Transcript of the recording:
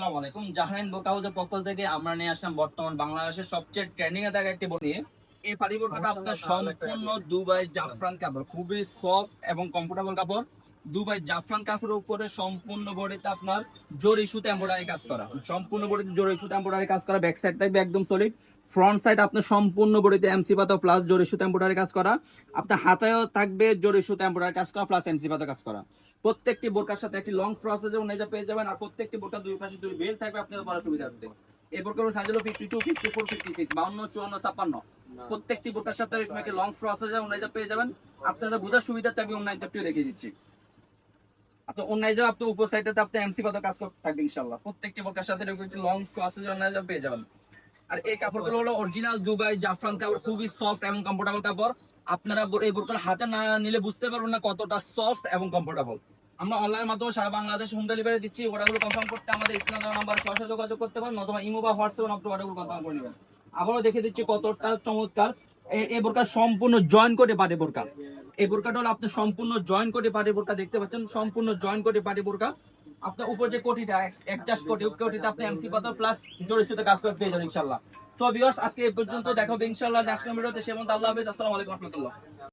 আসসালামু আলাইকুম। জাহানাইন হাউসের পক্ষ থেকে আমরা নিয়ে আসলাম বর্তমান বাংলাদেশের সবচেয়ে ট্রেন্ডিং এ থাকা একটি নিয়ে। এই পাটি বোরকাটা আপনার সম্পূর্ণ দুবাই জাফরান কাপড় খুবই সফট এবং কমফোর্টেবল কাপড়। দুবাই জাফরান কাপড়ের উপরে সম্পূর্ণ বডিতে আপনার জোর ইস্যু এমব্রয়ডারি কাজ করা। সম্পূর্ণ বডিতে জোর ইস্যুতে এমব্রয়ডারি কাজ করা ব্যাক সাইড থাকবে একদম সলিড ফ্রন্ট সাইড আপনার সম্পূর্ণ বডিতে এমসি পাতা প্লাস জরি সুতে এমব্রয়ডারি কাজ করা। আপনার হাতেও থাকবে জরি সুতে এমব্রয়ডারি কাজ করা প্লাস এমসি পাতা কাজ করা। প্রত্যেকটি বোরকার সাথে একটি লং প্রসেস এবং নেজা পেয়ে যাবেন। আর প্রত্যেকটি বোরকা দুই পাশে দুই বেল থাকবে আপনাদের পড়ার সুবিধা হবে। এই বোরকার সাইজ হলো fifty two fifty four fifty six বাউন্ন, চুয়ান্ন, ছাপ্পান্ন। প্রত্যেকটি বোরকার সাথে একটি লং প্রসেস এবং নেজা পেয়ে যাবেন। আপনাদের বোঝার সুবিধা আমি অনলাইন চ্যাপ্টার রেখে দিচ্ছি। আপনি অনলাইন যাবে আপনি উপর সাইডে আপনি এমসি পাতা কাজ করতে থাকবে ইনশাল্লাহ প্রত্যেকটি বোরকার সাথে একটি লং প্রসেস অনলাইন পেয়ে যাবেন। আর এই কাপড়গুলো হলো অরিজিনাল দুবাই, জাফরান কাপড়, খুবই সফট এবং কমফোর্টেবল কাপড়। আপনারা এই বোরকার হাতে না নিলে বুঝতে পারবেন না কতটা সফট এবং কমফোর্টেবল আমরা অনলাইন মাধ্যমে সারা বাংলাদেশ হোম ডেলিভারি দিচ্ছি অর্ডারগুলো কনফার্ম করতে আমাদের স্ক্রিন নাম্বার সরাসরি যোগাযোগ করতে পারেন অথবা ইমো বা হোয়াটসঅ্যাপে আপনি অর্ডারগুলো কনফার্ম করে নেবেন। আবারও দেখে দিচ্ছি কতটা চমৎকার। এই- বোরকার সম্পূর্ণ জয়েন করে পাটে বোরকা। এই বোরকাটা হলো আপনি সম্পূর্ণ জয়েন করে পাটে বোরকা দেখতে পাচ্ছেন, সম্পূর্ণ জয়েন করে পাটে বোরকা। আপনার উপর যে কোটিটা, একটা কোটি, কোটিতে আপনি এমসি পাতা প্লাস জোরের সাথে কাজ করে পেয়ে যাবেন ইনশাল্লাহ সো ভিউয়ার্স আজকে এই পর্যন্ত দেখো ইনশাল্লাহ নেক্সট ভিডিওতে সে আল্লাহ হাফেজ। আসসালামু আলাইকুম রহমতুল্লাহ।